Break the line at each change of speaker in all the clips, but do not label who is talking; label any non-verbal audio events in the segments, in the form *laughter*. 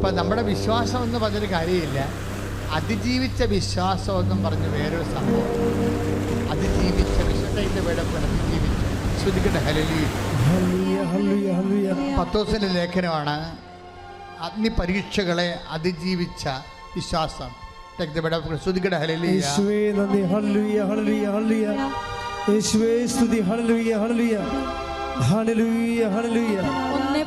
അപ്പം നമ്മുടെ വിശ്വാസം എന്ന് പറഞ്ഞൊരു കാര്യമില്ല. അതിജീവിച്ച വിശ്വാസം എന്നും പറഞ്ഞ് വേറൊരു സംഭവം. അതിജീവിച്ച വിശ്വസത്തെ വേടപ്പോൾ അതിജീവിച്ച്. ശ്രദ്ധിക്കട്ടെ ഹലലി. പത്തോസിന്റെ ലേഖനമാണ് അഗ്നി പരീക്ഷകളെ അതിജീവിച്ച വിശ്വാസം. ശ്രദ്ധിക്കട്ടെ ഹലലി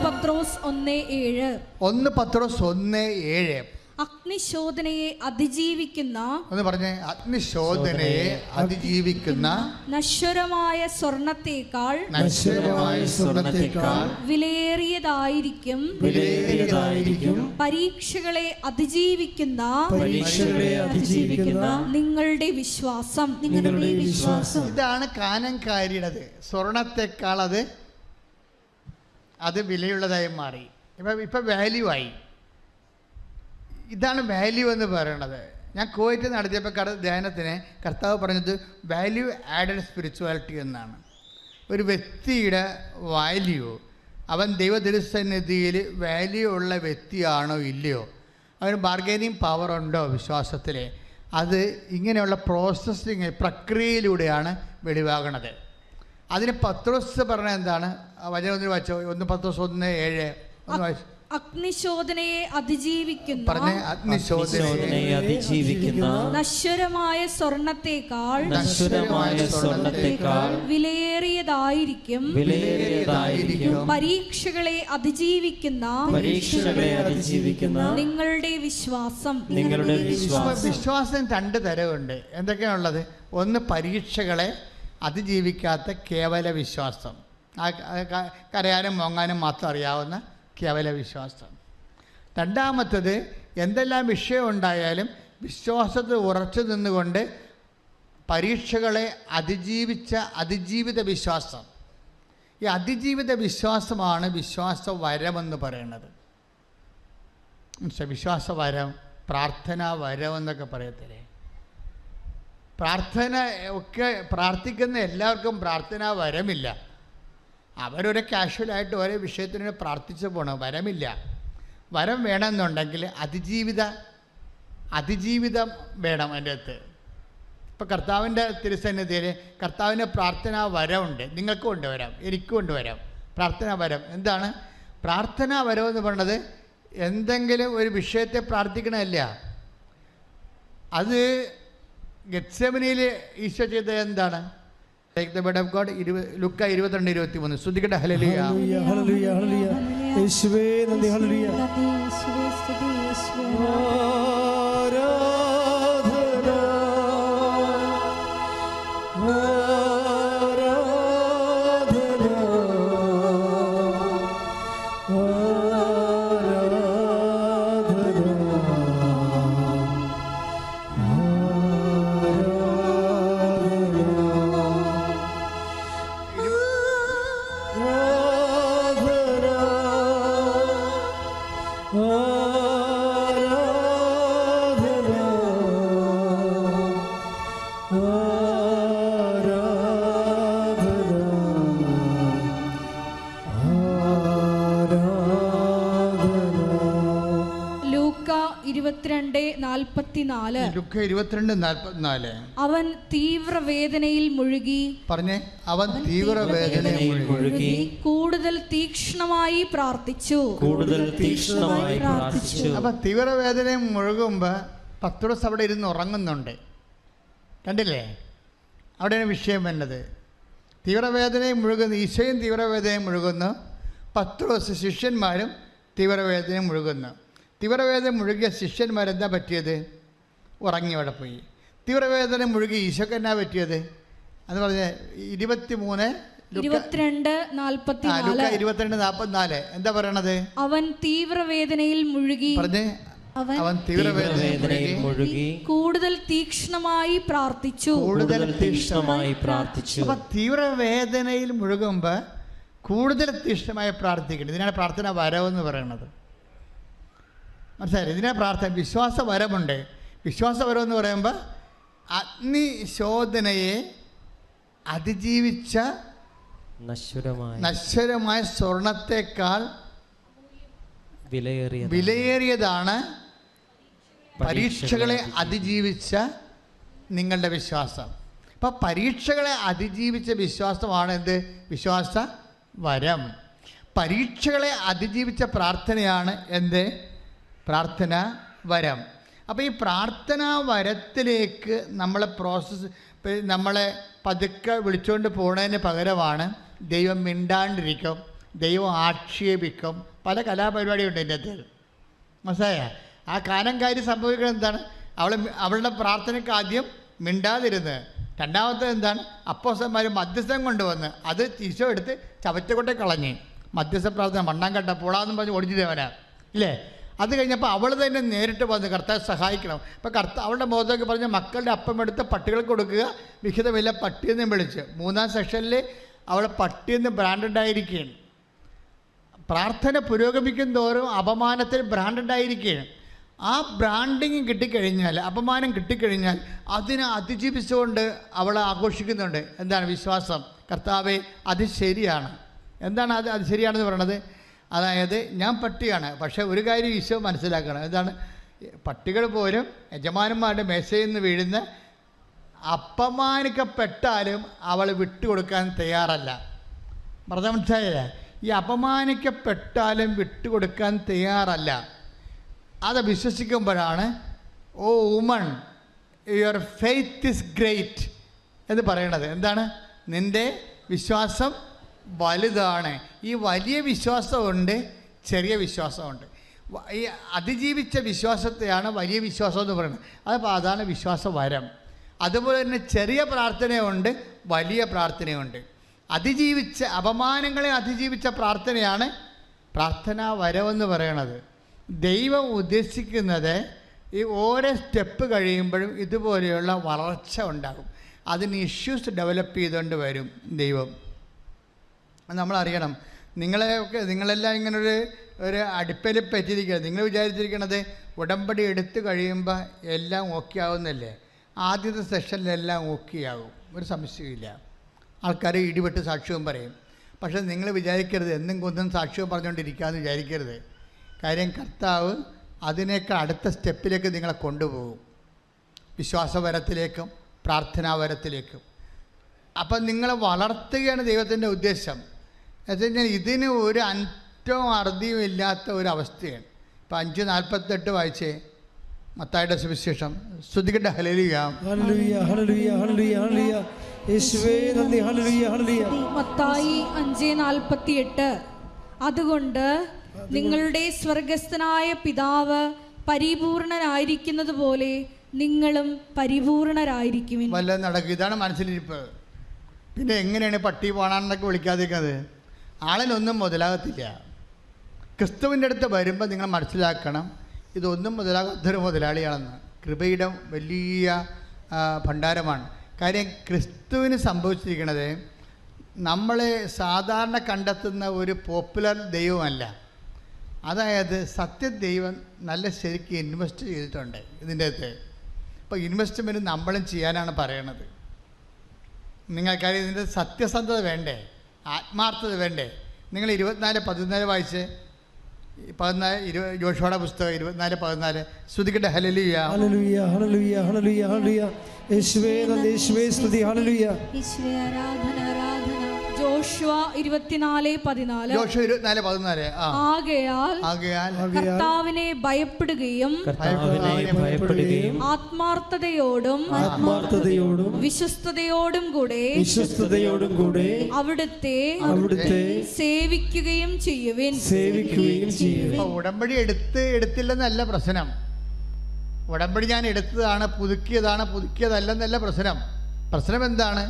പത്രോസ് ഒന്ന് ഏഴ്.
ഒന്ന് പത്രോസ് ഒന്ന് ഏഴ്.
അഗ്നിശോധനയെ അതിജീവിക്കുന്ന
ഒന്ന് പറഞ്ഞേ അഗ്നിശോധനയെ അതിജീവിക്കുന്ന
നശ്വരമായ സ്വർണത്തേക്കാൾ
നശ്വരമായ സ്വർണത്തേക്കാൾ
വിലയേറിയതായിരിക്കും.
വിലയേറിയതായിരിക്കും
പരീക്ഷകളെ അതിജീവിക്കുന്ന
പരീക്ഷകളെ അതിജീവിക്കുന്ന
നിങ്ങളുടെ വിശ്വാസം.
നിങ്ങളുടെ വിശ്വാസം.
ഇതാണ് കാനംകാരിയുടേത്. സ്വർണത്തെക്കാൾ അത് അത് വിലയുള്ളതായി മാറി. ഇപ്പം ഇപ്പം വാല്യൂ ആയി. ഇതാണ് വാല്യൂ എന്ന് പറയണത്. ഞാൻ കോയറ്റ് നടത്തിയപ്പോൾ കട ധ്യാനത്തിന് കർത്താവ് പറഞ്ഞത് വാല്യൂ ആഡഡ് സ്പിരിച്വാലിറ്റി എന്നാണ്. ഒരു വ്യക്തിയുടെ വാല്യൂ അവൻ ദൈവദൃസന്നിധിയിൽ വാല്യൂ ഉള്ള വ്യക്തിയാണോ ഇല്ലയോ? അവന് ബാർഗൈനിങ് പവർ ഉണ്ടോ വിശ്വാസത്തിൽ അത് ഇങ്ങനെയുള്ള പ്രോസസ്സിങ് പ്രക്രിയയിലൂടെയാണ് വെളിവാകണത്. അതിന് പത്രോസ് പറഞ്ഞ എന്താണ്? ആ വചനം ഒന്ന് വായിച്ചോ? ഒന്ന് പത്രോസ് ഒന്ന് ഏഴ്. ഒന്ന് വായിച്ചു?
അഗ്നിശോധനയെ അതിജീവിക്കുന്നു
പറഞ്ഞേ
അഗ്നിശോധനയെ
അതിജീവിക്കുന്നു
അതിജീവിക്കുന്ന
നശ്വരമായ സ്വർണത്തെക്കാൾ
നശ്വരമായ സ്വർണത്തെക്കാൾ
വിലയേറിയതായിരിക്കും.
വിലയേറിയതായിരിക്കും.
പരീക്ഷകളെ അതിജീവിക്കുന്ന
പരീക്ഷകളെ അതിജീവിക്കുന്ന
നിങ്ങളുടെ വിശ്വാസം.
നിങ്ങളുടെ വിശ്വാസം.
വിശ്വാസം രണ്ട് തരമുണ്ട്. എന്തൊക്കെയാണുള്ളത്? ഒന്ന് പരീക്ഷകളെ അതിജീവിക്കാത്ത കേവല വിശ്വാസം. ആ കരയാനും മോങ്ങാനും മാത്രം അറിയാവുന്ന കേവല വിശ്വാസം. രണ്ടാമത്തത് എന്തെല്ലാം വിഷയം ഉണ്ടായാലും വിശ്വാസത്തിൽ ഉറച്ചു നിന്നുകൊണ്ട് പരീക്ഷകളെ അതിജീവിച്ച അതിജീവിത വിശ്വാസം. ഈ അതിജീവിത വിശ്വാസമാണ് വിശ്വാസ വരമെന്ന് പറയുന്നത്? വിശ്വാസ വരം പ്രാർത്ഥനാ വരം എന്നൊക്കെ പറയത്തില്ലേ? പ്രാർത്ഥന ഒക്കെ പ്രാർത്ഥിക്കുന്ന എല്ലാവർക്കും പ്രാർത്ഥന വരമില്ല. അവരൊരു കാഷ്വലായിട്ട് ഓരോ വിഷയത്തിന് പ്രാർത്ഥിച്ചു പോകണം വരമില്ല. വരം വേണമെന്നുണ്ടെങ്കിൽ അതിജീവിത അതിജീവിതം വേണം എന്റെ അടുത്ത്. ഇപ്പോൾ കർത്താവിന്റെ തിരുസന്നിധിയിൽ കർത്താവിന്റെ പ്രാർത്ഥനാ വരമുണ്ട് നിങ്ങൾക്കും ഉണ്ട് എനിക്കും ഉണ്ട് വരം. പ്രാർത്ഥനാ വരം. എന്താണ്? പ്രാർത്ഥനാ വരം എന്ന് പറയുന്നത് എന്തെങ്കിലും ഒരു വിഷയത്തെ പ്രാർത്ഥിക്കണമല്ല അത് ഗത്സമനിയിൽ ഈശോ ചെയ്ത എന്താണ് take the bed of God ഇരുപത് ലുക്ക ഇരുപത്തിരണ്ട് ഇരുപത്തി മൂന്ന് ശ്രുതിക്കട്ടെ ഹലലിയ
ഹല്ലേലൂയ, ഹല്ലേലൂയ, ഹല്ലേലൂയ. യേശുവേ നന്ദി ഹല്ലേലൂയ.
ലുക്ക ഇരുപത്തിരണ്ട് നാൽപ്പത്തിനാല്. അവൻ തീവ്രവേദനയിൽ മുഴുകി.
പറഞ്ഞേ അവൻ തീവ്രവേദനയിൽ
വേദനയിൽ മുഴുകി.
കൂടുതൽ തീക്ഷ്ണമായി പ്രാർത്ഥിച്ചു.
കൂടുതൽ തീക്ഷ്ണമായി പ്രാർത്ഥിച്ചു.
അപ്പം തീവ്രവേദനയിൽ മുഴുകുമ്പോ പത്ത് ദിവസം അവിടെ ഇരുന്ന് ഉറങ്ങുന്നുണ്ട്. കണ്ടില്ലേ? അവിടെയാണ് വിഷയം വരുന്നത് തീവ്രവേദനയും മുഴുകുന്നു ഈശോയും തീവ്രവേദനയും മുഴുകുന്നു. പത്ത് ദിവസം ശിഷ്യന്മാരും തീവ്രവേദനയും മുഴുകുന്നു. തീവ്രവേദന മുഴുകിയ ശിഷ്യന്മാരെന്താ പറ്റിയത്? ഉറങ്ങി അവിടെ പോയി. തീവ്രവേദന മുഴുകി ഈശോക്ക് എന്നാ പറ്റിയത്? അത് പറഞ്ഞ ഇരുപത്തി മൂന്ന്
ഇരുപത്തിരണ്ട്
ഇരുപത്തിരണ്ട് നാൽപ്പത്തിനാല്. എന്താ പറയണത്?
അവൻ തീവ്രവേദനയിൽ മുഴുകി.
പറഞ്ഞ്.
അവൻ
അവൻ തീവ്രവേദനയിൽ മുഴുകി.
കൂടുതൽ തീക്ഷ്ണമായി പ്രാർത്ഥിച്ചു.
കൂടുതൽ
തീക്ഷ്ണമായി പ്രാർത്ഥിച്ചു.
അപ്പൊ തീവ്രവേദനയിൽ മുഴുകുമ്പോൾ കൂടുതൽ തീക്ഷ്ണമായി പ്രാർത്ഥിക്കണം. ഇതിനാണ് പ്രാർത്ഥന വരവെന്ന് പറയുന്നത് മനസ്സിലായി ഇതിനാണ് പ്രാർത്ഥന. വിശ്വാസ വരമുണ്ട് വിശ്വാസ വരം എന്ന് പറയുമ്പോൾ അഗ്നിശോധനയെ അതിജീവിച്ച
നശ്വരമായ
നശ്വരമായ സ്വർണത്തെക്കാൾ
വിലയേറിയ
വിലയേറിയതാണ് പരീക്ഷകളെ അതിജീവിച്ച. നിങ്ങളുടെ വിശ്വാസം. അപ്പം പരീക്ഷകളെ അതിജീവിച്ച വിശ്വാസമാണ് എന്ത് വിശ്വാസ വരം പരീക്ഷകളെ അതിജീവിച്ച പ്രാർത്ഥനയാണ് എന്ത്? പ്രാർത്ഥന വരം അപ്പോൾ ഈ പ്രാർത്ഥനാ വരത്തിലേക്ക് നമ്മളെ പ്രോസസ്സ് നമ്മളെ പതുക്കെ വിളിച്ചുകൊണ്ട് പോകുന്നതിന് പകരമാണ് ദൈവം മിണ്ടാണ്ടിരിക്കും ദൈവം ആക്ഷേപിക്കും. പല കലാപരിപാടിയുണ്ട് എന്റെ അകത്ത് മനസ്സിലായ? ആ കാനംകാരി സംഭവിക്കുന്നത് എന്താണ്? അവൾ അവളുടെ പ്രാർത്ഥനയ്ക്ക് ആദ്യം മിണ്ടാതിരുന്ന്. രണ്ടാമത്തെ എന്താണ്? അപ്പോസന്മാർ മധ്യസ്ഥം കൊണ്ടുവന്ന് അത് ഈശോ എടുത്ത് ചവറ്റക്കൊട്ടെ കളഞ്ഞ്. മധ്യസ്ഥ പ്രാർത്ഥന മണ്ണാങ്കട്ട പോളാന്നും പറഞ്ഞ് ഓടിച്ചിട്ടവനാ ഇല്ലേ? അത് കഴിഞ്ഞപ്പോൾ അവൾ തന്നെ നേരിട്ട് വന്ന് കർത്താവ് സഹായിക്കണം. അപ്പോൾ കർത്ത അവളുടെ മുഖത്തൊക്കെ പറഞ്ഞ് മക്കളുടെ അപ്പം എടുത്ത് പട്ടികൾക്ക് കൊടുക്കുക. വിഹിതമില്ല പട്ടിയെന്നും വിളിച്ച്. മൂന്നാം സെക്ഷനിൽ അവൾ പട്ടിയെന്ന് ബ്രാൻഡഡ് ആയിരിക്കുകയാണ് പ്രാർത്ഥന പുരോഗമിക്കും തോറും അപമാനത്തിൽ ബ്രാൻഡുണ്ടായിരിക്കുകയാണ് ആ ബ്രാൻഡിങ് കിട്ടിക്കഴിഞ്ഞാൽ അപമാനം കിട്ടിക്കഴിഞ്ഞാൽ അതിനെ അതിജീവിച്ചുകൊണ്ട് അവൾ ആഘോഷിക്കുന്നുണ്ട്. എന്താണ് വിശ്വാസം? കർത്താവെ അത് ശരിയാണ്. എന്താണ് അത് അത് ശരിയാണെന്ന് പറയണത്? അതായത് ഞാൻ പട്ടിയാണ്. പക്ഷേ ഒരു കാര്യം ഈശോ മനസ്സിലാക്കണം. എന്താണ്? പട്ടികൾ പോലും യജമാനന്മാരുടെ മേശയിൽ നിന്ന് വീഴുന്ന അപമാനിക്കപ്പെട്ടാലും അവൾ വിട്ടുകൊടുക്കാൻ തയ്യാറല്ല. പറഞ്ഞ മനസ്സിലായില്ലേ? ഈ അപമാനിക്കപ്പെട്ടാലും വിട്ടുകൊടുക്കാൻ തയ്യാറല്ല. അത് വിശ്വസിക്കുമ്പോഴാണ് O woman your faith is great എന്ന് പറയണത്. എന്താണ്? നിന്റെ വിശ്വാസം വലുതാണ്. ഈ വലിയ വിശ്വാസമുണ്ട് ചെറിയ വിശ്വാസമുണ്ട്. ഈ അതിജീവിച്ച വിശ്വാസത്തെയാണ് വലിയ വിശ്വാസം എന്ന് പറയുന്നത്. അതിപ്പോൾ അതാണ് വിശ്വാസ വരം. അതുപോലെ തന്നെ ചെറിയ പ്രാർത്ഥനയുണ്ട് വലിയ പ്രാർത്ഥനയുണ്ട്. അതിജീവിച്ച അപമാനങ്ങളെ അതിജീവിച്ച പ്രാർത്ഥനയാണ് പ്രാർത്ഥനാ വരവെന്ന് പറയണത് ദൈവം ഉദ്ദേശിക്കുന്നത് ഈ ഓരോ സ്റ്റെപ്പ് കഴിയുമ്പോഴും ഇതുപോലെയുള്ള വളർച്ച ഉണ്ടാകും. അതിന് ഇഷ്യൂസ് ഡെവലപ്പ് ചെയ്തുകൊണ്ട് വരും ദൈവം. അത് നിങ്ങളെ ഒക്കെ നിങ്ങളെല്ലാം ഇങ്ങനെ ഒരു ഒരു അടുപ്പിൽ പറ്റിയിരിക്കുക നിങ്ങൾ വിചാരിച്ചിരിക്കണത് ഉടമ്പടി എടുത്തു കഴിയുമ്പോൾ എല്ലാം ഓക്കെ ആവുന്നല്ലേ? ആദ്യത്തെ സെഷനിലെല്ലാം ഓക്കെ ആവും. ഒരു സംശയമില്ല ആൾക്കാർ ഇടിപെട്ട് സാക്ഷ്യവും പറയും. പക്ഷേ നിങ്ങൾ വിചാരിക്കരുത്. എന്നും കൊന്നും സാക്ഷ്യവും പറഞ്ഞുകൊണ്ടിരിക്കാമെന്ന് വിചാരിക്കരുത്. കാര്യം കർത്താവ് അതിനേക്കാൾ അടുത്ത സ്റ്റെപ്പിലേക്ക് നിങ്ങളെ കൊണ്ടുപോകും. വിശ്വാസവരത്തിലേക്കും പ്രാർത്ഥനാവരത്തിലേക്കും. അപ്പം നിങ്ങളെ വളർത്തുകയാണ് ദൈവത്തിന്റെ ഉദ്ദേശം. എന്ന് വെച്ചാൽ ഇതിന് ഒരു അറ്റവും അറുതിയും ഇല്ലാത്ത ഒരു അവസ്ഥയാണ്. ഇപ്പം അഞ്ച് നാൽപ്പത്തെട്ട് വായിച്ചേ മത്തായുടെ സുവിശേഷം. ശ്രുതികട്ട ഹലലിയ
ഹല്ലേലൂയ ഹല്ലേലൂയ ഹല്ലേലൂയ ഹല്ലേലൂയ. യേശുവേ നന്ദി ഹല്ലേലൂയ ഹല്ലേലൂയ.
മത്തായി അതുകൊണ്ട് നിങ്ങളുടെ സ്വർഗസ്ഥനായ പിതാവ് പരിപൂർണനായിരിക്കുന്നത് പോലെ നിങ്ങളും പരിപൂർണരായിരിക്കും
വല്ല നടക്കുക ഇതാണ് മനസ്സിലിരിപ്പ്. പിന്നെ എങ്ങനെയാണ് പട്ടി പോണാന്നൊക്കെ വിളിക്കാതിരിക്കുന്നത്? ആളിനൊന്നും മുതലാകത്തില്ല. ക്രിസ്തുവിന്റെ അടുത്ത് വരുമ്പോൾ നിങ്ങൾ മനസ്സിലാക്കണം ഇതൊന്നും മുതലാകാത്തൊരു മുതലാളിയാണെന്ന്. കൃപയുടെ വലിയ ഭണ്ഡാരമാണ്. കാര്യം ക്രിസ്തുവിന് സംഭവിച്ചിരിക്കുന്നത് നമ്മളെ സാധാരണ കണ്ടെത്തുന്ന ഒരു പോപ്പുലർ ദൈവമല്ല. അതായത് സത്യ ദൈവം നല്ല ശരിക്ക് ഇൻവെസ്റ്റ് ചെയ്തിട്ടുണ്ട് ഇതിന്റെ അകത്ത് അപ്പോൾ ഇൻവെസ്റ്റ്മെന്റ് നമ്മളും ചെയ്യാനാണ് പറയണത്. നിങ്ങൾക്കറിയാം ഇതിന്റെ സത്യസന്ധത വേണ്ടേ? ആത്മാർത്ഥത വേണ്ടേ? നിങ്ങൾ ഇരുപത്തിനാല് പതിനാല് വായിച്ച് പതിനാല് ഇരു ജോഷോടെ പുസ്തകം ഇരുപത്തിനാല് പതിനാല് ശ്രുതിക്കട്ടെ. ഹലലുയ
ഹല്ലേലൂയ ഹല്ലേലൂയ ഹല്ലേലൂയ ഹല്ലേലൂയ. യേശുവേ നന്ദി. യേശുവേ സ്തുതി. ഹല്ലേലൂയ.
ഈശ്വര ആരാധന. ജോഷുവ ഇരുപത്തിനാല് പതിനാല്.
ജോഷു ഇരുപത്തിനാല് പതിനാല്
ആകയാൽ
ആകയാൽ
കർത്താവിനെ ഭയപ്പെടുകയും
കർത്താവിനെ ഭയപ്പെടുകയും
ആത്മാർത്ഥതയോടും
ആത്മാർത്ഥതയോടും
വിശ്വസ്തയോടും കൂടെ
വിശ്വസ്തയോടും കൂടെ
അവിടുത്തെ
അവിടുത്തെ
സേവിക്കുകയും ചെയ്യുവിൻ.
സേവിക്കുകയും
ചെയ്യുവിൻ. ഉടമ്പടി എടുത്ത് എടുത്തില്ലെന്നല്ല പ്രശ്നം. ഉടമ്പടി ഞാൻ എടുത്തതാണ് പുതുക്കിയതാണ് പുതുക്കിയതല്ലെന്നല്ല പ്രശ്നം. പ്രശ്നം എന്താണ്?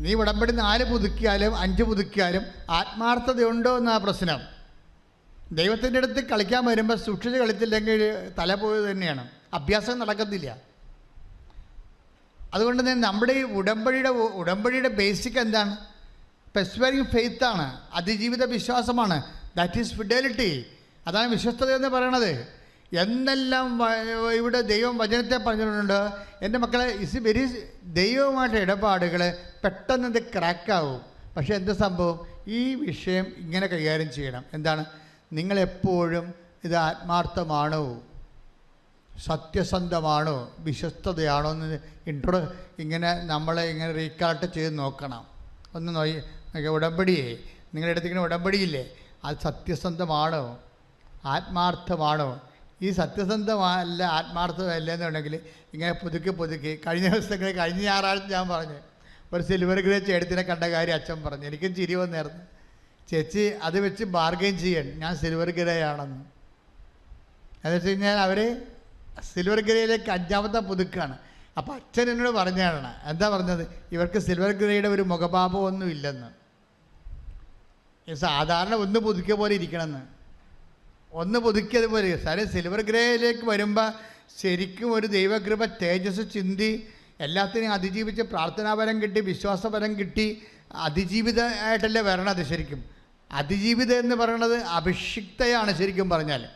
നീ ഉടമ്പടി നാല് പുതുക്കിയാലും അഞ്ച് പുതുക്കിയാലും ആത്മാർത്ഥതയുണ്ടോ എന്നാ പ്രശ്നം. ദൈവത്തിന്റെ അടുത്ത് കളിക്കാൻ വരുമ്പോൾ സൂക്ഷിച്ച് കളിച്ചില്ലെങ്കിൽ തല പോയത് തന്നെയാണ്. അഭ്യാസം നടക്കത്തില്ല. അതുകൊണ്ട് തന്നെ നമ്മുടെ ഈ ഉടമ്പടിയുടെ ഉടമ്പടിയുടെ ബേസിക് എന്താണ് പെസ്വറിങ് ഫെയ്ത്താണ് അതിജീവിത വിശ്വാസമാണ്. ദാറ്റ് ഈസ് ഫിഡലിറ്റി അതാണ് വിശ്വസ്തത എന്ന് പറയണത്. എന്തെല്ലാം ഇവിടെ ദൈവം വചനത്തെ പറഞ്ഞിട്ടുണ്ട്. എന്റെ മക്കളെ ഇസ് വെരി ദൈവവുമായിട്ട് ഇടപാടുകൾ പെട്ടെന്ന് ഇത് ക്രാക്കാവും. പക്ഷേ എന്ത് സംഭവം? ഈ വിഷയം ഇങ്ങനെ കൈകാര്യം ചെയ്യണം. എന്താണ്? നിങ്ങളെപ്പോഴും ഇത് ആത്മാർത്ഥമാണോ? സത്യസന്ധമാണോ? വിശ്വസ്തതയാണോ എന്ന് ഇൻട്രോ ഇങ്ങനെ നമ്മളെ ഇങ്ങനെ റീകാർട്ട് ചെയ്ത് നോക്കണം. ഒന്ന് നോയി നോക്കിയേ, ഉടമ്പടിയേ. നിങ്ങളുടെ അടുത്ത് ഇങ്ങനെ ഉടമ്പടിയില്ലേ? അത് സത്യസന്ധമാണോ? ആത്മാർത്ഥമാണോ? ഈ സത്യസന്ധമല്ല ആത്മാർത്ഥമല്ല എന്നുണ്ടെങ്കിൽ ഇങ്ങനെ പുതുക്കി പുതുക്കി കഴിഞ്ഞ ദിവസങ്ങളിൽ കഴിഞ്ഞ ഞായറാഴ്ച ഞാൻ പറഞ്ഞു ഒരു സിൽവർ ഗ്രേ ചേട്ടത്തിനെ കണ്ട കാര്യം അച്ഛൻ പറഞ്ഞു. എനിക്കും ചിരി വന്നായിരുന്നു ചേച്ചി അത് വെച്ച് ബാർഗെയിൻ ചെയ്യണം ഞാൻ സിൽവർ ഗ്രേ ആണെന്ന്. എന്ന് വെച്ച് കഴിഞ്ഞാൽ അവർ സിൽവർ ഗ്രേയിലേക്ക് അഞ്ചാമത്തെ പുതുക്കാണ്. അപ്പോൾ അച്ഛൻ എന്നോട് പറഞ്ഞതാണ് എന്താ പറഞ്ഞത്? ഇവർക്ക് സിൽവർ ഗ്രേയുടെ ഒരു മുഖഭാവമൊന്നും ഇല്ലെന്ന് സാധാരണ ഒന്ന് പുതുക്കിയ പോലെ ഇരിക്കണമെന്ന്. ഒന്ന് പുതുക്കിയത് പോലെ. സാറേ സിൽവർ ഗ്രേയിലേക്ക് വരുമ്പോൾ ശരിക്കും ഒരു ദൈവകൃപ തേജസ് ചിന്തി എല്ലാത്തിനെയും അതിജീവിച്ച് പ്രാർത്ഥനാപരം കിട്ടി വിശ്വാസപരം കിട്ടി അതിജീവിതമായിട്ടല്ലേ വരണത് ശരിക്കും? അതിജീവിതം എന്ന് പറയുന്നത് അഭിഷിക്തയാണ് ശരിക്കും പറഞ്ഞാൽ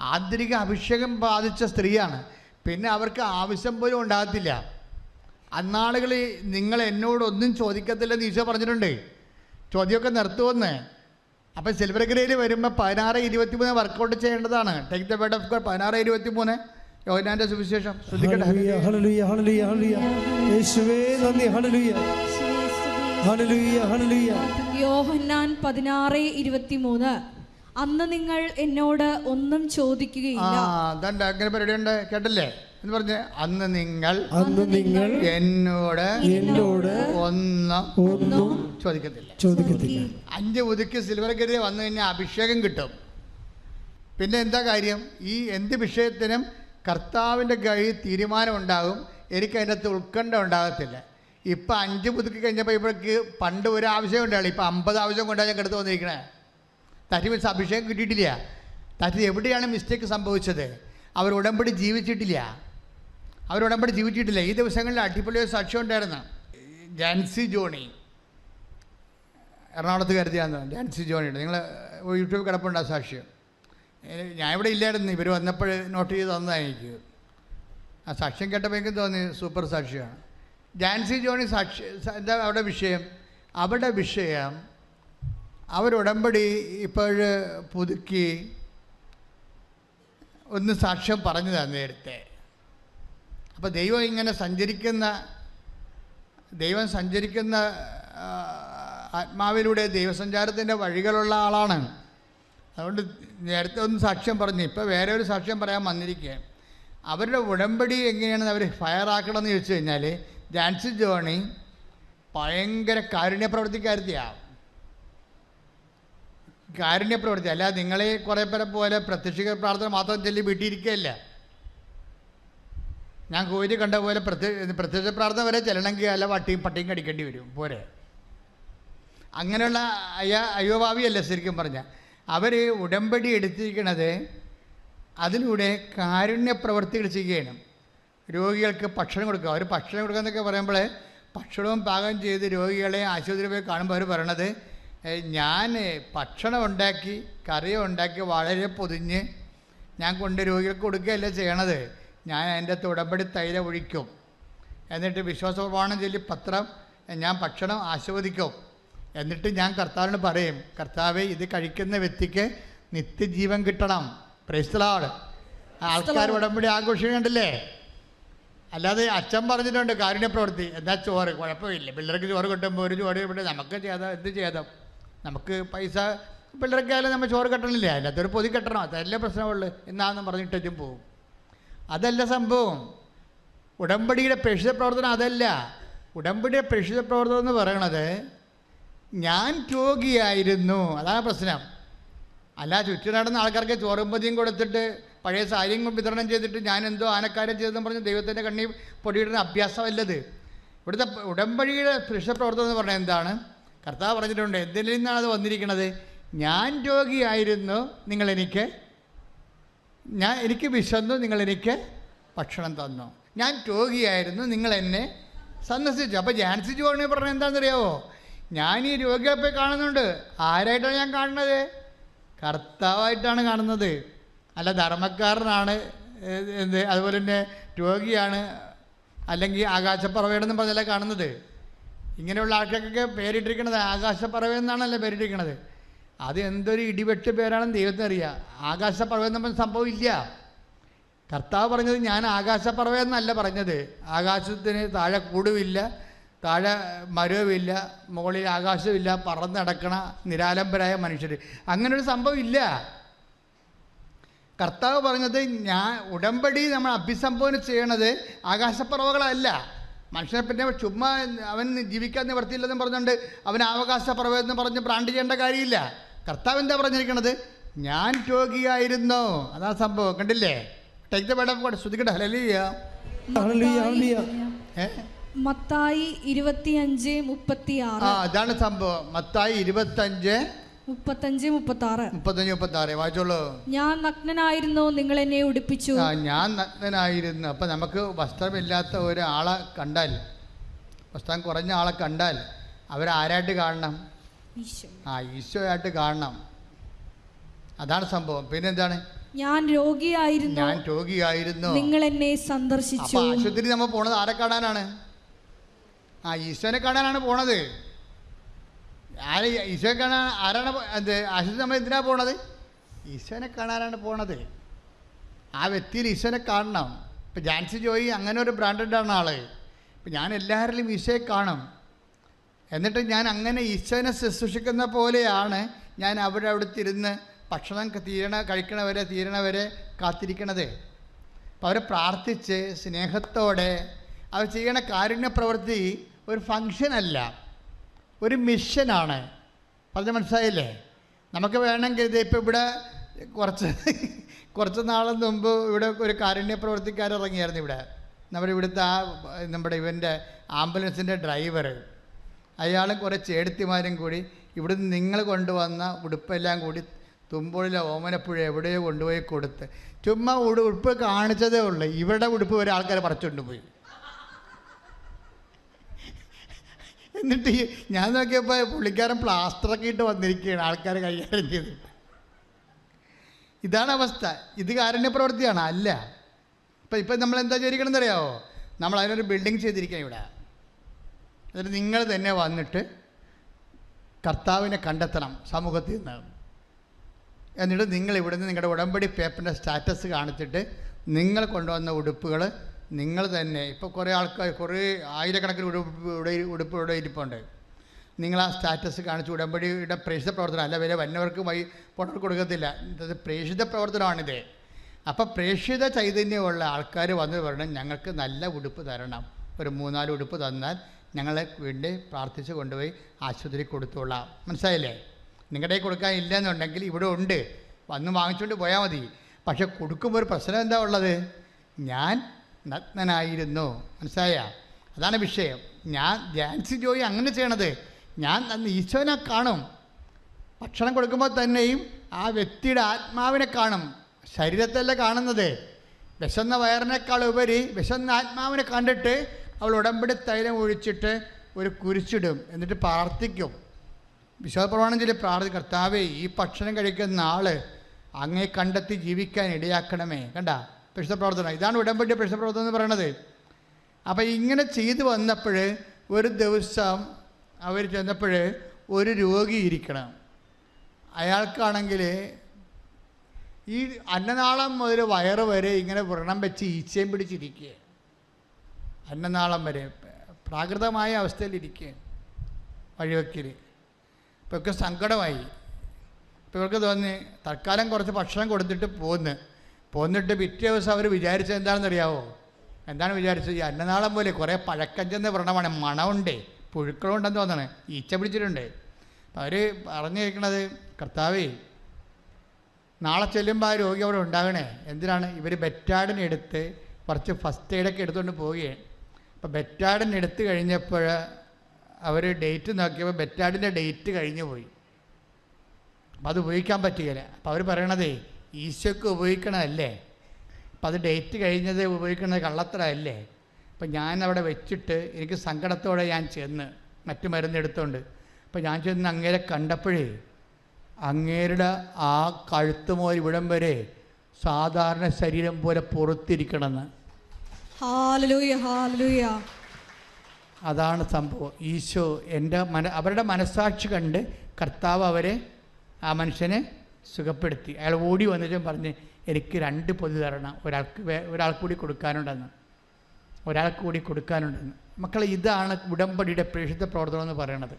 ആന്തരിക അഭിഷേകം ബാധിച്ച സ്ത്രീയാണ്. പിന്നെ അവർക്ക് ആവശ്യം പോലും ഉണ്ടാകത്തില്ല. അന്നാളുകളിൽ നിങ്ങൾ എന്നോടൊന്നും ചോദിക്കത്തില്ലെന്ന് ഈശോ പറഞ്ഞിട്ടുണ്ട്. ചോദ്യമൊക്കെ നിർത്തുമെന്ന് അപ്പം സിൽവർ ഗ്രേയിൽ വരുമ്പോൾ പതിനാറ് ഇരുപത്തി മൂന്ന് വർക്കൗട്ട് ചെയ്യേണ്ടതാണ്. Take the word of God പതിനാറ് ഇരുപത്തി മൂന്ന് യോഹനാന്റെ സുവിശേഷം. ശ്രദ്ധിക്കട്ടെ.
ഹല്ലേലൂയ ഹല്ലേലൂയ ഹല്ലേലൂയ ഹല്ലേലൂയ ഹല്ലേലൂയ ഹല്ലേലൂയ ഹല്ലേലൂയ
യോഹന്നാൻ പതിനാറ് ഇരുപത്തിമൂന്ന്. അന്ന് നിങ്ങൾ എന്നോട് ഒന്നും ചോദിക്കുകയില്ല.
അങ്ങനെ പരിപാടിയുണ്ട് കേട്ടല്ലേ? എന്ന് പറഞ്ഞ് അന്ന് നിങ്ങൾ
അന്ന് നിങ്ങൾ
എന്നോട്
എന്നോട്
ഒന്നും
ഒന്നും
ചോദിക്കത്തില്ല.
ചോദിക്കത്തില്ല.
അഞ്ച് ഉതുക്കി സിൽവർ ഗ്രേ വന്നു കഴിഞ്ഞാൽ അഭിഷേകം കിട്ടും. പിന്നെ എന്താ കാര്യം? ഈ എന്ത് വിഷയത്തിനും കർത്താവിന്റെ കയ്യിൽ തീരുമാനമുണ്ടാകും. എനിക്ക് അതിന്റെ അകത്ത് ഉത്കണ്ഠ ഉണ്ടാകത്തില്ല. ഇപ്പം അഞ്ച് പുതുക്കി കഴിഞ്ഞപ്പോൾ ഇപ്പോഴേക്ക് പണ്ട് ഒരു ആവശ്യം ഉണ്ടാവില്ല ഇപ്പം അമ്പത് ആവശ്യം കൊണ്ടാണ് ഞാൻ കിടത്ത് വന്നിരിക്കണേ. തറ്റി വെച്ച് അഭിഷേകം കിട്ടിയിട്ടില്ല. തറ്റി എവിടെയാണ് മിസ്റ്റേക്ക് സംഭവിച്ചത്? അവർ ഉടമ്പടി ജീവിച്ചിട്ടില്ല. അവർ ഉടമ്പടി ജീവിച്ചിട്ടില്ല. ഈ ദിവസങ്ങളിൽ അടിപൊളി ഒരു സാക്ഷ്യം ഉണ്ടായിരുന്നു ജാൻസി ജോണി. എറണാകുളത്ത് കരുതിയാന്ന് ജാൻസി ജോണിയുടെ നിങ്ങൾ യൂട്യൂബ് കിടപ്പുണ്ട് ആ സാക്ഷ്യം. ഞാൻ ഇവിടെ ഇല്ലായിരുന്നു. ഇവർ വന്നപ്പോൾ നോട്ട് ചെയ്ത് തന്നതാണ് എനിക്ക് ആ സാക്ഷ്യം കേട്ടപ്പോൾ എനിക്ക് തോന്നി സൂപ്പർ സാക്ഷിയാണ്. ജാൻസി ജോണി സാക്ഷി എന്താ അവിടെ വിഷയം? അവിടെ വിഷയം അവരുടമ്പടി ഇപ്പോൾ പുതുക്കി ഒന്ന് സാക്ഷ്യം പറഞ്ഞതാണ് നേരത്തെ അപ്പോൾ ദൈവം ഇങ്ങനെ സഞ്ചരിക്കുന്ന ദൈവം സഞ്ചരിക്കുന്ന ആത്മാവിലൂടെ ദൈവസഞ്ചാരത്തിന്റെ വഴികളുള്ള ആളാണ്. അതുകൊണ്ട് നേരത്തെ ഒന്ന് സാക്ഷ്യം പറഞ്ഞു. ഇപ്പോൾ വേറെ ഒരു സാക്ഷ്യം പറയാൻ വന്നിരിക്കുക അവരുടെ ഉടമ്പടി എങ്ങനെയാണെന്ന് അവർ ഫയറാക്കണമെന്ന് ചോദിച്ചു കഴിഞ്ഞാൽ ജാൻസി ജോണി ഭയങ്കര കാരുണ്യ കാരുണ്യപ്രവർത്തി. കാരുണ്യ അല്ല നിങ്ങളെ കുറേ പേരെ പോലെ പ്രത്യക്ഷിക പ്രാർത്ഥന മാത്രം ചൊല്ലി വീട്ടിയിരിക്കുകയല്ല ഞാൻ കോരി കണ്ട പോലെ പ്രത്യേക പ്രത്യക്ഷ പ്രാർത്ഥന വരെ ചെല്ലണമെങ്കിൽ അല്ല വട്ടിയും പട്ടിയും കടിക്കേണ്ടി വരും. പോരെ. അങ്ങനെയുള്ള അയ അയോഭാവിയല്ല ശരിക്കും പറഞ്ഞാൽ അവർ ഉടമ്പടി എടുത്തിരിക്കുന്നത് അതിലൂടെ കാരുണ്യ പ്രവൃത്തികൾ ചെയ്യുകയാണ്. രോഗികൾക്ക് ഭക്ഷണം കൊടുക്കുക. അവർ ഭക്ഷണം കൊടുക്കുക എന്നൊക്കെ പറയുമ്പോൾ ഭക്ഷണവും പാകം ചെയ്ത് രോഗികളെ ആശുപത്രിയിൽ പോയി കാണുമ്പോൾ അവർ പറയണത് ഞാൻ ഭക്ഷണം ഉണ്ടാക്കി കറി ഉണ്ടാക്കി വളരെ പൊതിഞ്ഞ് ഞാൻ കൊണ്ട് രോഗികൾക്ക് കൊടുക്കുകയല്ല ചെയ്യണത്? ഞാൻ അതിന്റെ അകത്ത് ഉടമ്പടി തൈര ഒഴിക്കും. എന്നിട്ട് വിശ്വാസ പ്രമാണം ചൊല്ലി പത്രം ഞാൻ ഭക്ഷണം ആസ്വദിക്കും എന്നിട്ട് ഞാൻ കർത്താവിന് പറയും കർത്താവെ ഇത് കഴിക്കുന്ന വ്യക്തിക്ക് നിത്യജീവൻ കിട്ടണം. പ്രൈസ്തലാട് ആൾക്കാർ ഉടമ്പടി ആഘോഷിക്കണ്ടല്ലേ അല്ലാതെ അച്ഛൻ പറഞ്ഞിട്ടുണ്ട് കാരുണ്യ പ്രവൃത്തി എന്താ ചോറ്? കുഴപ്പമില്ല. പിള്ളേർക്ക് ചോറ് കിട്ടുമ്പോൾ ഒരു ചോറ് ഇവിടെ നമുക്ക് ചെയ്താൽ എന്ത് ചെയ്താൽ നമുക്ക് പൈസ പിള്ളേർക്കായാലും നമ്മൾ ചോറ് കെട്ടണില്ല? അതിനകത്തൊരു പൊതി കെട്ടണം. അതല്ലേ പ്രശ്നമുള്ളൂ. എന്നാന്നും പറഞ്ഞിട്ടും പോവും. അതല്ല സംഭവം. ഉടമ്പടിയുടെ പ്രേക്ഷിത പ്രവർത്തനം അതല്ല. ഉടമ്പടിയുടെ പ്രേക്ഷിത പ്രവർത്തനം എന്ന് പറയണത് ഞാൻ രോഗിയായിരുന്നു. അതാണ് പ്രശ്നം. അല്ല ചുറ്റും നടന്ന ആൾക്കാർക്ക് ചോറും പൊതിയും കൊടുത്തിട്ട് പഴയ സാരിയും വിതരണം ചെയ്തിട്ട് ഞാൻ എന്തോ ആനക്കാരം ചെയ്തെന്ന് പറഞ്ഞ് ദൈവത്തിന്റെ കണ്ണി പൊടിയിടുന്ന അഭ്യാസമല്ലത്. ഇവിടുത്തെ ഉടമ്പടിയുടെ പ്രേക്ഷിത പ്രവർത്തനം എന്ന് പറഞ്ഞാൽ എന്താണ്? കർത്താവ് പറഞ്ഞിട്ടുണ്ട് എന്തിൽ നിന്നാണ് അത് വന്നിരിക്കുന്നത് ഞാൻ രോഗിയായിരുന്നു നിങ്ങളെനിക്ക് ഞാൻ എനിക്ക് വിശന്നു നിങ്ങൾ എനിക്ക് ഭക്ഷണം തന്നു. ഞാൻ രോഗിയായിരുന്നു നിങ്ങൾ എന്നെ സന്ദർശിച്ചു. അപ്പോൾ ജാൻസി ജോണി പറഞ്ഞത് എന്താണെന്നറിയാവോ? ഞാൻ ഈ രോഗിയെ പോയി കാണുന്നുണ്ട്. ആരായിട്ടാണ് ഞാൻ കാണുന്നത്? കർത്താവായിട്ടാണ് കാണുന്നത്. അല്ല ധർമ്മക്കാരനാണ് എന്ത് അതുപോലെ തന്നെ രോഗിയാണ് അല്ലെങ്കിൽ ആകാശപ്പറവയാണെന്നും പറഞ്ഞല്ല കാണുന്നത്. ഇങ്ങനെയുള്ള ആൾക്കാർക്കൊക്കെ പേരിട്ടിരിക്കുന്നത് ആകാശപ്പറവയെന്നാണല്ലേ പേരിട്ടിരിക്കുന്നത്. അത് എന്തൊരു ഇടിവെട്ട് പേരാണെന്ന് ദൈവത്തിന് അറിയാം. ആകാശപ്പറവം നമ്മൾ സംഭവം ഇല്ല കർത്താവ് പറഞ്ഞത് ഞാൻ ആകാശപ്പറവ എന്നല്ല പറഞ്ഞത്. ആകാശത്തിന് താഴെ കൂടുവില്ല താഴെ മരവുമില്ല മുകളിൽ ആകാശമില്ല പറന്ന് നടക്കണ നിരാലംബരായ മനുഷ്യർ. അങ്ങനൊരു സംഭവം ഇല്ല കർത്താവ് പറഞ്ഞത് ഞാൻ ഉടമ്പടി നമ്മൾ അഭിസംബോധന ചെയ്യണത് ആകാശപ്പറവകളല്ല. മനുഷ്യനെ പിന്നെ ചുമ്മാ അവൻ ജീവിക്കാൻ നിവർത്തിയില്ലെന്ന് പറഞ്ഞുകൊണ്ട് അവൻ അവകാശ പ്രവേദനം പറഞ്ഞ് ബ്രാൻഡ് ചെയ്യേണ്ട കാര്യമില്ല. കർത്താവ് എന്താ പറഞ്ഞിരിക്കണത്? ഞാൻ രോഗിയായിരുന്നു. അതാ സംഭവം. കണ്ടില്ലേ? Take the word of God ശ്രദ്ധിക്കട്ടെ ഹല്ലേലൂയ
ഹല്ലേലൂയ, ഹല്ലേലൂയ.
ഏ?
മത്തായി ഇരുപത്തിയഞ്ച് മുപ്പത്തി
ആ
ആറ്
അതാണ് സംഭവം. മത്തായി ഇരുപത്തഞ്ച്
മുപ്പത്തഞ്ച് മുപ്പത്തി ആറ്
മുപ്പത്തഞ്ച് മുപ്പത്തി വായിച്ചോളൂ.
ഞാൻ നഗ്നനായിരുന്നു നിങ്ങൾ എന്നെ ഉടുപ്പിച്ചു.
ആ ഞാൻ നഗ്നനായിരുന്നു. അപ്പം നമുക്ക് വസ്ത്രമില്ലാത്ത ഒരാളെ കണ്ടാൽ വസ്ത്രം കുറഞ്ഞ ആളെ കണ്ടാൽ അവരാരായിട്ട് കാണണം?
ഈശോ.
ആ ഈശോയായിട്ട് കാണണം. അതാണ് സംഭവം. പിന്നെന്താണ്?
ഞാൻ രോഗിയായിരുന്നു.
ഞാൻ രോഗിയായിരുന്നു.
നിങ്ങൾ എന്നെ സന്ദർശിച്ചു.
ആശുപത്രി നമ്മൾ പോണത് ആരെ കാണാനാണ്? ആ ഈശോനെ കാണാനാണ് പോണത്. ആരെ ഈശോയെ കാണാൻ ആരാണ് എന്ത് ആശുപത്രി നമ്മൾ എന്തിനാ പോണത്? ഈശോനെ കാണാനാണ് പോണത്. ആ വ്യക്തിയിൽ ഈശോനെ കാണണം. ഇപ്പം ജാൻസി ജോയി അങ്ങനെ ഒരു ബ്രാൻഡഡാണ് ആൾ. ഇപ്പം ഞാൻ എല്ലാവരിലും ഈശോയെ കാണും. എന്നിട്ട് ഞാൻ അങ്ങനെ ഈശോനെ ശുശ്രൂഷിക്കുന്ന പോലെയാണ് ഞാൻ അവിടെ അവിടെ ഇരുന്ന് ഭക്ഷണം തീരണ കഴിക്കണവരെ തീരണവരെ കാത്തിരിക്കണത്. അപ്പോൾ അവരെ പ്രാർത്ഥിച്ച് സ്നേഹത്തോടെ അവർ ചെയ്യണ കാരുണ്യ പ്രവൃത്തി ഒരു ഫങ്ഷനല്ല ഒരു മിഷനാണ്. പറഞ്ഞ മനസ്സിലായില്ലേ? നമുക്ക് വേണമെങ്കിൽ ഇത് ഇപ്പോൾ ഇവിടെ കുറച്ച് *laughs* കുറച്ച് നാളും മുമ്പ് ഇവിടെ ഒരു കാരുണ്യ പ്രവർത്തിക്കാരിറങ്ങിയായിരുന്നു ഇവിടെ. നമ്മുടെ ഇവിടുത്തെ ആ നമ്മുടെ ഇവന്റെ ആംബുലൻസിന്റെ ഡ്രൈവർ അയാളും കുറേ ചേടത്തിമാരും കൂടി ഇവിടുന്ന് നിങ്ങൾ കൊണ്ടുവന്ന ഉടുപ്പെല്ലാം കൂടി തുമ്പോളിലെ ഓമനപ്പുഴ എവിടെയോ കൊണ്ടുപോയി കൊടുത്ത്. ചുമ്മാ ഉടു ഉടുപ്പ് കാണിച്ചതേ ഉള്ളൂ. ഇവിടെ ഉടുപ്പ് വരെ ആൾക്കാർ പറിച്ചുകൊണ്ട് പോയി. എന്നിട്ട് ഞാൻ നോക്കിയപ്പോൾ പുള്ളിക്കാരൻ പ്ലാസ്റ്ററൊക്കെ ഇട്ട് വന്നിരിക്കുകയാണ് ആൾക്കാർ കൈകാര്യം ചെയ്ത്. ഇതാണ് അവസ്ഥ. ഇത് കാരുണ്യപ്രവൃത്തിയാണ് അല്ല. ഇപ്പം ഇപ്പം നമ്മൾ എന്താ ചെയ്തിരിക്കണമെന്ന് അറിയാമോ നമ്മൾ അതിനൊരു ബിൽഡിംഗ് ചെയ്തിരിക്കുക ഇവിടെ. എന്നിട്ട് നിങ്ങൾ തന്നെ വന്നിട്ട് കർത്താവിനെ കണ്ടെത്തണം സമൂഹത്തിൽ നിന്ന്. എന്നിട്ട് നിങ്ങൾ ഇവിടുന്ന് നിങ്ങളുടെ ഉടമ്പടി പേപ്പറിന്റെ സ്റ്റാറ്റസ് കാണിച്ചിട്ട് നിങ്ങൾ കൊണ്ടുവന്ന ഉടുപ്പുകൾ നിങ്ങൾ തന്നെ ഇപ്പോൾ കുറേ ആൾക്കാർ കുറേ ആയിരക്കണക്കിന് ഉടുപ്പ് ഉടുപ്പ് ഇവിടെ ഇരിപ്പുണ്ട്. നിങ്ങൾ ആ സ്റ്റാറ്റസ് കാണിച്ച് ഉടമ്പടിയുടെ പ്രേക്ഷിത പ്രവർത്തനം അല്ല വരെ വന്നവർക്ക് വൈ പോണവർക്ക് കൊടുക്കത്തില്ല. ഇത് പ്രേക്ഷിത പ്രവർത്തനമാണിത്. അപ്പോൾ പ്രേക്ഷിത ചൈതന്യമുള്ള ആൾക്കാർ വന്ന് പറയണം ഞങ്ങൾക്ക് നല്ല ഉടുപ്പ് തരണം. ഒരു മൂന്നാൽ ഉടുപ്പ് തന്നാൽ ഞങ്ങളെ വേണ്ടി പ്രാർത്ഥിച്ച് കൊണ്ടുപോയി ആശുപത്രി കൊടുത്തോളാം. മനസ്സിലായില്ലേ? നിങ്ങളുടെ കൊടുക്കാൻ ഇല്ലെന്നുണ്ടെങ്കിൽ ഇവിടെ ഉണ്ട്. വന്ന് വാങ്ങിച്ചുകൊണ്ട് പോയാൽ മതി. പക്ഷെ കൊടുക്കുമ്പോൾ ഒരു പ്രശ്നം എന്താ ഉള്ളത്? ഞാൻ നഗ്നനായിരുന്നു. മനസ്സിലായ? അതാണ് വിഷയം. ഞാൻ ധ്യാൻസ് ജോയി അങ്ങനെ ചെയ്യണത്. ഞാൻ അന്ന് ഈശോനെ കാണും. ഭക്ഷണം കൊടുക്കുമ്പോൾ തന്നെയും ആ വ്യക്തിയുടെ ആത്മാവിനെ കാണും. ശരീരത്തല്ല കാണുന്നത്. വിശന്ന വയറിനേക്കാൾ ഉപരി വിശന്ന ആത്മാവിനെ കണ്ടിട്ട് അവൾ ഉടമ്പടി തൈലം ഒഴിച്ചിട്ട് ഒരു കുരിച്ചിടും എന്നിട്ട് പ്രാർത്ഥിക്കും. വിശ്വാസപ്രമാണം ചൊല്ലി പ്രാർത്ഥി കർത്താവേ ഈ ഭക്ഷണം കഴിക്കുന്ന ആൾ അങ്ങേ കണ്ടെത്തി ജീവിക്കാൻ ഇടയാക്കണമേ. കണ്ട? പരിശുദ്ധ പ്രവർത്തനം ഇതാണ് ഉടമ്പടി പരിശുദ്ധ പ്രവർത്തനം എന്ന് പറയണത്. അപ്പം ഇങ്ങനെ ചെയ്തു വന്നപ്പോൾ ഒരു ദിവസം അവർ ചെന്നപ്പോൾ ഒരു രോഗി ഇരിക്കണം. അയാൾക്കാണെങ്കിൽ ഈ അന്നനാളം മുതൽ വയറ് വരെ ഇങ്ങനെ വ്രണം വെച്ച് ഈച്ചയും പിടിച്ചിരിക്കുക. അന്നനാളം വരെ പ്രാകൃതമായ അവസ്ഥയിലിരിക്കുക വഴിവെക്കൽ ഇപ്പോൾ ഒക്കെ സങ്കടമായി. ഇപ്പോൾ ഇവർക്ക് തോന്നി തൽക്കാലം കുറച്ച് ഭക്ഷണം കൊടുത്തിട്ട് പോന്ന്. പോന്നിട്ട് പിറ്റേ ദിവസം അവർ വിചാരിച്ചത് എന്താണെന്ന് അറിയാവോ എന്താണ് വിചാരിച്ചത്? അന്നനാളം പോലെ കുറേ പഴക്കം ചെന്ന വ്രണമാണ്. മണമുണ്ടേ. പുഴുക്കളുണ്ടെന്ന് തോന്നണേ. ഈച്ച പിടിച്ചിട്ടുണ്ട്. അവർ പറഞ്ഞു കേൾക്കണത് കർത്താവേ നാളെ ചെല്ലുമ്പോൾ ആ രോഗി അവിടെ ഉണ്ടാകണേ. എന്തിനാണ്? ഇവർ ബെറ്റാഡിനെടുത്ത് കുറച്ച് ഫസ്റ്റ് എയ്ഡൊക്കെ എടുത്തുകൊണ്ട് പോവുകയാണ് അപ്പോൾ ബെറ്റാഡിന് എടുത്ത് കഴിഞ്ഞപ്പോൾ അവർ ഡേറ്റ് നോക്കിയപ്പോൾ ബെറ്റാഡിന്റെ ഡേറ്റ് കഴിഞ്ഞു പോയി. അപ്പം അത് ഉപയോഗിക്കാൻ പറ്റുകയില്ല. അപ്പോൾ അവർ പറയണതേ ഈശോക്ക് ഉപയോഗിക്കണമല്ലേ അപ്പം അത് ഡേറ്റ് കഴിഞ്ഞത് ഉപയോഗിക്കുന്നത് കള്ളത്തരമല്ലേ? അപ്പം ഞാൻ അവിടെ വെച്ചിട്ട് എനിക്ക് സങ്കടത്തോടെ ഞാൻ ചെന്ന് മറ്റു മരുന്നെടുത്തോണ്ട് അപ്പം ഞാൻ ചെന്ന് അങ്ങേരെ കണ്ടപ്പോഴേ അങ്ങേരുടെ ആ കഴുത്തുമോൽ ഇവിടം വരെ സാധാരണ ശരീരം പോലെ പുറത്തിരിക്കണമെന്ന്. അതാണ് സംഭവം. ഈശോ എന്റെ മന അവരുടെ മനസ്സാക്ഷി കണ്ട് കർത്താവ് അവരെ ആ മനുഷ്യനെ സുഖപ്പെടുത്തി. അയാൾ ഓടി വന്നിട്ടും പറഞ്ഞ് എനിക്ക് രണ്ട് പൊതി തരണം. ഒരാൾക്ക് ഒരാൾക്ക് കൂടി കൊടുക്കാനുണ്ടെന്ന്. ഒരാൾക്ക് കൂടി കൊടുക്കാനുണ്ടെന്ന്. മക്കളെ ഇതാണ് ഉടമ്പടിയുടെ പ്രേക്ഷിത പ്രവർത്തനം എന്ന് പറയണത്.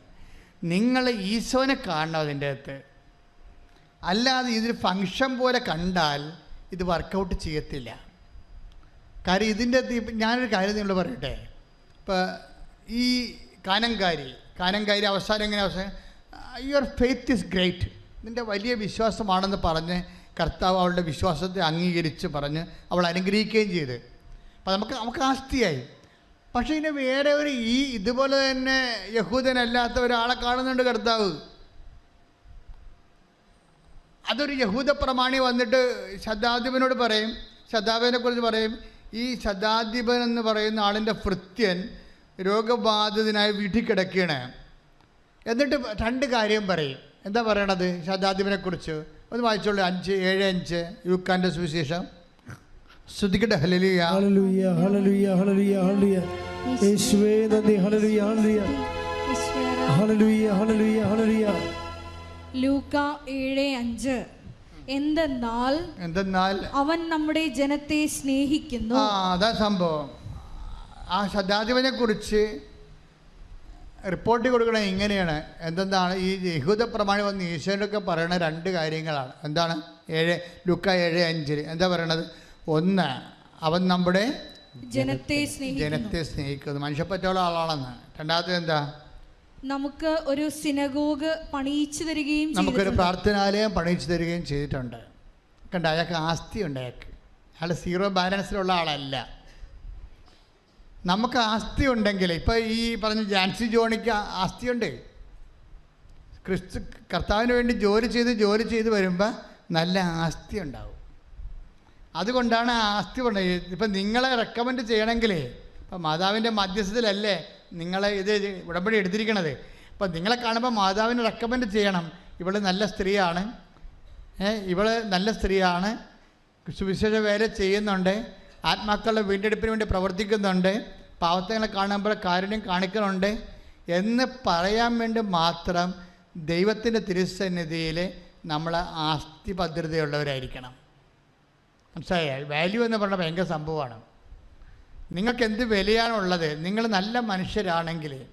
നിങ്ങൾ ഈശോനെ കാണണം അതിന്റെ അകത്ത്. അല്ലാതെ ഇതൊരു ഫങ്ഷൻ പോലെ കണ്ടാൽ ഇത് വർക്കൗട്ട് ചെയ്യത്തില്ല. കാര്യം ഇതിന്റെ ഞാനൊരു കാര്യം നിങ്ങൾ പറയട്ടെ? ഇപ്പം ഈ കാനങ്കാരി കാനങ്കാരി അവസാനം എങ്ങനെ അവസാനം? യുവർ ഫെയ്ത്ത് ഇസ് ഗ്രേറ്റ് നിന്റെ വലിയ വിശ്വാസമാണെന്ന് പറഞ്ഞ് കർത്താവ് അവളുടെ വിശ്വാസത്തെ അംഗീകരിച്ച് പറഞ്ഞ് അവൾ അനുഗ്രഹിക്കുകയും ചെയ്ത്. അപ്പം നമുക്ക് നമുക്ക് ആസ്തിയായി. പക്ഷേ ഇനി വേറെ ഒരു ഈ ഇതുപോലെ തന്നെ യഹൂദനല്ലാത്ത ഒരാളെ കാണുന്നുണ്ട് കർത്താവ്. അതൊരു യഹൂദ പ്രമാണി വന്നിട്ട് ശതാധിപനോട് പറയും ശതാധിപനെ കുറിച്ച് പറയും ഈ ശതാധിപൻ എന്ന് പറയുന്ന ആളിന്റെ ഭൃത്യൻ രോഗബാധിതനായി വീട്ടിൽ കിടക്കുകയാണ് എന്നിട്ട് രണ്ട് കാര്യം പറയും. എന്താ പറയണത് ശതാധിപനെ കുറിച്ച് ഒന്ന് വായിച്ചോളൂ. അഞ്ച് ഏഴ് അഞ്ച്. യുക്കാന്റെ സുവിശേഷം. ശ്രുതിക്കട്ടെ ഹലലിയ
ഹല്ലേലൂയ ഹല്ലേലൂയ ഹല്ലേലൂയ ഹല്ലേലൂയ. യേശുവേ നന്ദി. ഹല്ലേലൂയ ഹല്ലേലൂയ. ഹല്ലേലൂയ ഹലലുയ ഹല്ലേലൂയ.
ലൂക്ക ഏഴ് അഞ്ച്. എന്തെന്നാൽ
എന്തെന്നാൽ
അവൻ നമ്മുടെ ജനത്തെ സ്നേഹിക്കുന്നു.
ആ അതാ സംഭവം. ആ ശതാധിപനെ കുറിച്ച് റിപ്പോർട്ട് കൊടുക്കണത് ഇങ്ങനെയാണ്. എന്തെന്താണ്? ഈ യഹൂദ പ്രമാണി വന്ന് ഈശോനൊക്കെ പറയണ രണ്ട് കാര്യങ്ങളാണ്. എന്താണ്? ഏഴ് ലുക്ക ഏഴ് അഞ്ചിൽ എന്താ പറയണത്? ഒന്ന് അവൻ നമ്മുടെ
ജനത്തെ
ജനത്തെ സ്നേഹിക്കുന്നു. മനുഷ്യപ്പറ്റുള്ള ആളാണെന്ന്. രണ്ടാമത്തെ എന്താ?
നമുക്ക് ഒരു സിനഗോഗ് പണിയിച്ചു തരികയും
നമുക്കൊരു. പ്രാർത്ഥനാലയം പണിയിച്ചു തരികയും ചെയ്തിട്ടുണ്ട്. കണ്ട? അയാൾക്ക് ആസ്തി ഉണ്ട് അയാൾക്ക്. അയാൾ സീറോ ബാലൻസിലുള്ള ആളല്ല. നമുക്ക് ആസ്തി ഉണ്ടെങ്കിൽ ഇപ്പോൾ ഈ പറഞ്ഞ ജാൻസി ജോണിക്ക് ആസ്തി ആസ്തിയുണ്ട്. ക്രിസ്തു കർത്താവിന് വേണ്ടി ജോലി ചെയ്ത് ജോലി ചെയ്ത് വരുമ്പോൾ നല്ല ആസ്തി ഉണ്ടാവും അതുകൊണ്ടാണ് ആസ്തി ഉണ്ടായത് ഇപ്പം നിങ്ങളെ റെക്കമെൻഡ് ചെയ്യണമെങ്കിലേ ഇപ്പം മാതാവിന്റെ മധ്യസ്ഥത്തിലല്ലേ നിങ്ങളെ ഇത് ഉടമ്പടി എടുത്തിരിക്കണത്. അപ്പം നിങ്ങളെ കാണുമ്പോൾ മാതാവിനെ റെക്കമെൻഡ് ചെയ്യണം. ഇവൾ നല്ല സ്ത്രീയാണ്. ഇവൾ നല്ല സ്ത്രീയാണ്. സുവിശേഷ വേല ചെയ്യുന്നുണ്ട്. ആത്മാക്കളുടെ വീണ്ടെടുപ്പിന് വേണ്ടി പ്രവർത്തിക്കുന്നുണ്ട്. പാവത്തങ്ങളെ കാണുമ്പോൾ കാരുണ്യം കാണിക്കുന്നുണ്ട് എന്ന് പറയാൻ വേണ്ടി മാത്രം ദൈവത്തിന്റെ തിരുസന്നിധിയിൽ നമ്മൾ ആസ്തി ഭദ്രതയുള്ളവരായിരിക്കണം മനസ്സിലായ? വാല്യൂ എന്ന് പറഞ്ഞാൽ ഭയങ്കര സംഭവമാണ്. നിങ്ങൾക്ക് എന്ത് വിലയാണുള്ളത്? നിങ്ങൾ നല്ല മനുഷ്യരാണെങ്കിൽ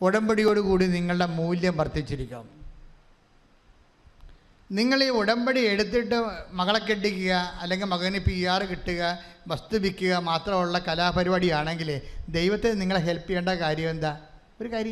ഉടമ്പടിയോടുകൂടി നിങ്ങളുടെ മൂല്യം വർദ്ധിച്ചിരിക്കും. നിങ്ങൾ ഈ ഉടമ്പടി എടുത്തിട്ട് മകളെ കെട്ടിക്കുക അല്ലെങ്കിൽ മകന് പി ആർ കിട്ടുക വസ്തു വിൽക്കുക മാത്രമുള്ള കലാപരിപാടിയാണെങ്കിൽ ദൈവത്തെ നിങ്ങളെ ഹെൽപ്പ് ചെയ്യേണ്ട കാര്യം എന്താ? ഒരു കാര്യം